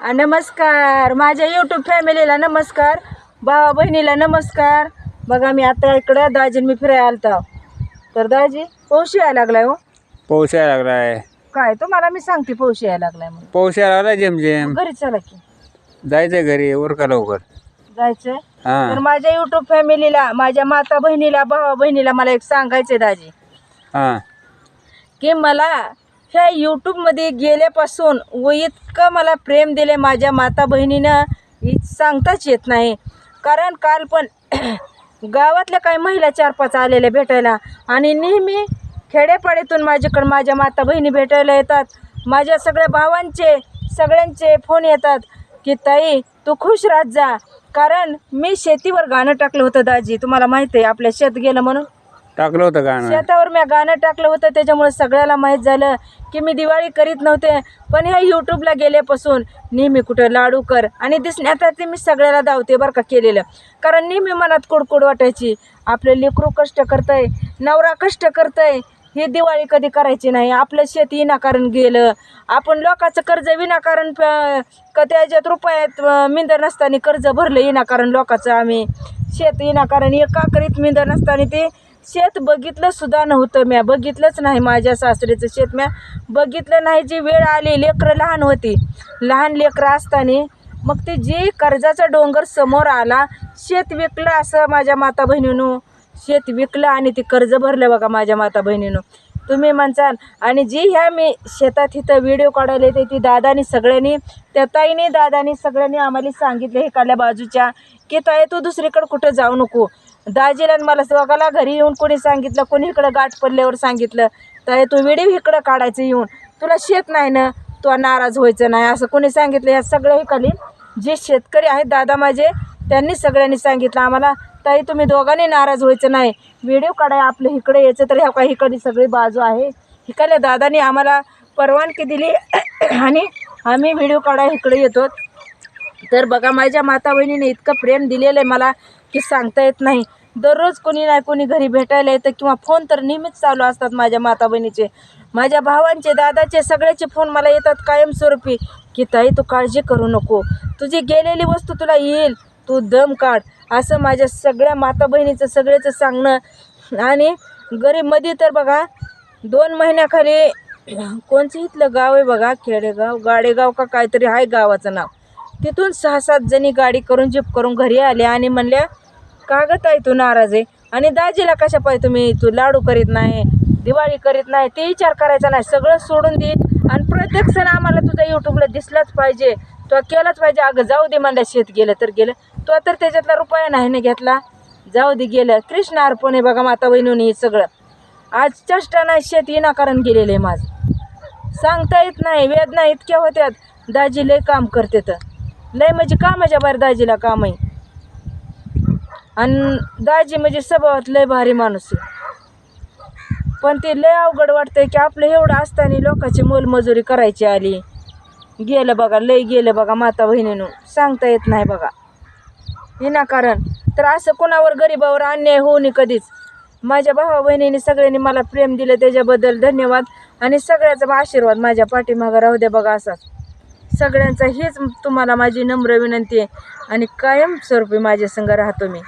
नमस्कार. माझ्या यूट्यूब फॅमिलीला नमस्कार. भावा बहिणीला नमस्कार. बघा मी आता इकडं दाजी मी फिरायला आलता. तर दाजी पाऊस यायला लागलाय हो? पाऊस यायला लागलाय. काय तुम्हाला मी सांगते पाऊस यायला लागलाय म्हणून. पाऊस यायला लागलाय जेम जेम घरी चला की. जायचंय घरी उरका लवकर? जायचंय? हा. तर माझ्या यूट्यूब फॅमिलीला माझ्या माता बहिणीला भावा बहिणीला मला एक सांगायचंय दाजी. हा. की मला ह्या यूट्यूबमध्ये गेल्यापासून व इतकं मला प्रेम दिले माझ्या माता बहिणीनं सांगताच येत नाही. कारण काल पण गावातल्या काही महिला चार पाच आलेल्या भेटायला आणि नेहमी खेडेपाड्यातून माझ्याकडं माझ्या माता बहिणी भेटायला येतात. माझ्या सगळ्या भावांचे सगळ्यांचे फोन येतात की ताई तू खुश राहत जा. कारण मी शेतीवर गाणं टाकलं होतं दाजी. तुम्हाला माहिती आहे आपल्या शेत गेलं म्हणून. टाकलं होतं गाणं. शेतावर मी गाणं टाकलं होतं त्याच्यामुळे सगळ्याला माहीत झालं की मी दिवाळी करीत नव्हते पण ह्या यूट्यूबला गेल्यापासून नेहमी कुठं लाडू कर आणि दिसण्यात ते मी सगळ्याला धावते बरं का केलेलं. कारण नेहमी मनात कुडकुड वाटायची आपलं लेकरू कष्ट करतंय नवरा कष्ट करतंय ही दिवाळी कधी करायची नाही आपलं शेत विनाकारण गेलं आपण लोकांचं कर्ज विनाकारण प- क त्याच्यात रुपयात अं, मिंदर नसताना कर्ज भरलं विनाकारण लोकांचं आम्ही. शेत विनाकारण एका करीत मिंदर नसताना ते शेत बघितलं सुद्धा नव्हतं म्या. बघितलंच नाही माझ्या सासरीचं शेत म्या. बघितलं नाही जी वेळ आली लेकरं लहान होती. लहान लेकरं असताना मग ते जे कर्जाचा डोंगर समोर आला शेत विकलं असं माझ्या माता बहिणीनं शेत विकलं आणि ते कर्ज भरलं बघा माझ्या माता बहिणीनं तुम्ही म्हणसाल आणि जी ह्या मी शेतात इथं व्हिडिओ काढायला येते ती दादानी सगळ्यांनी त्या ताईने दादानी सगळ्यांनी आम्हाला सांगितलं हे काल्या बाजूच्या की ताई तू दुसरीकडे कुठं जाऊ नको. दाजीला आणि मला स्वतःला घरी येऊन कोणी सांगितलं कोणी इकडं गाठ पडल्यावर सांगितलं ताई तू व्हिडिओ इकडं काढायचं येऊन. तुला शेत नाही ना तू नाराज व्हायचं नाही असं कोणी सांगितलं ह्या सगळ्या खाली जे शेतकरी आहेत दादा माझे त्यांनी सगळ्यांनी सांगितलं आम्हाला. ताई तुम्ही दोघांनी नाराज व्हायचं नाही. व्हिडिओ काढाय आपलं इकडे यायचं तर ह्या काही इकडे सगळी बाजू आहे. इकडल्या दादानी आम्हाला परवानगी दिली आणि आम्ही व्हिडिओ काढाय इकडे येतो. तर बघा माझ्या माता बहिणीने इतकं प्रेम दिलेलं आहे मला की सांगता येत नाही. दररोज कोणी नाही कोणी घरी भेटायला येतं किंवा फोन तर नेहमीच चालू असतात माझ्या माता बहिणीचे माझ्या भावांचे दादाचे सगळ्याचे फोन मला येतात कायमस्वरूपी की ताई तू काळजी करू नको. तुझी गेलेली वस्तू तुला येईल. तू दम काढ. असं माझ्या सगळ्या माता बहिणीचं सगळ्याचं सांगणं. आणि गरीबमध्ये तर बघा दोन महिन्याखाली कोणचं इथलं गाव आहे बघा खेडेगाव गाडेगाव का काहीतरी आहे गावाचं नाव. तिथून सहा सात जणी गाडी करून जीप करून घरी आल्या आणि म्हणल्या कागद आहे तू नाराज आहे. आणि दाजीला कशा पाहिजे तुम्ही तू लाडू करीत नाही दिवाळी करीत नाही ते विचार करायचा नाही. सगळं सोडून दे आणि प्रत्येक सण आम्हाला तुझा यूट्यूबला दिसलाच पाहिजे. तो केलाच पाहिजे. अगं जाऊ दे म्हणलं शेत गेलं तर गेलं. तो तर त्याच्यातला रुपया नाही ना घेतला. जाऊ दे गेलं. कृष्ण अर्पण आहे बघा माता बहिणून हे सगळं. आज चष्टा नाही शेत विनाकारण गेलेलं आहे माझं. सांगता येत नाही वेदना इतक्या होत्यात. दाजी लय काम करते तर. लय म्हणजे कामाच्या बाहेर दाजीला काम आहे आणि दाजी म्हणजे स्वभावात लय भारी माणूस आहे. पण ते लय अवघड वाटतंय की आपलं एवढं असताना लोकांची मोलमजुरी करायची आली. गेलं बघा लय गेलं बघा माता बहिणीनं. सांगता येत नाही बघा. विनाकारण तर असं कोणावर गरिबावर अन्याय होऊ नये कधीच. माझ्या भावा बहिणीने सगळ्यांनी मला प्रेम दिलं त्याच्याबद्दल धन्यवाद. आणि सगळ्याचा आशीर्वाद माझ्या पाठीमागं राहू द्या बघा असाच सगळ्यांचा हेच तुम्हाला माझी नम्र विनंती आहे. आणि कायमस्वरूपी माझ्या संग राहतो मी.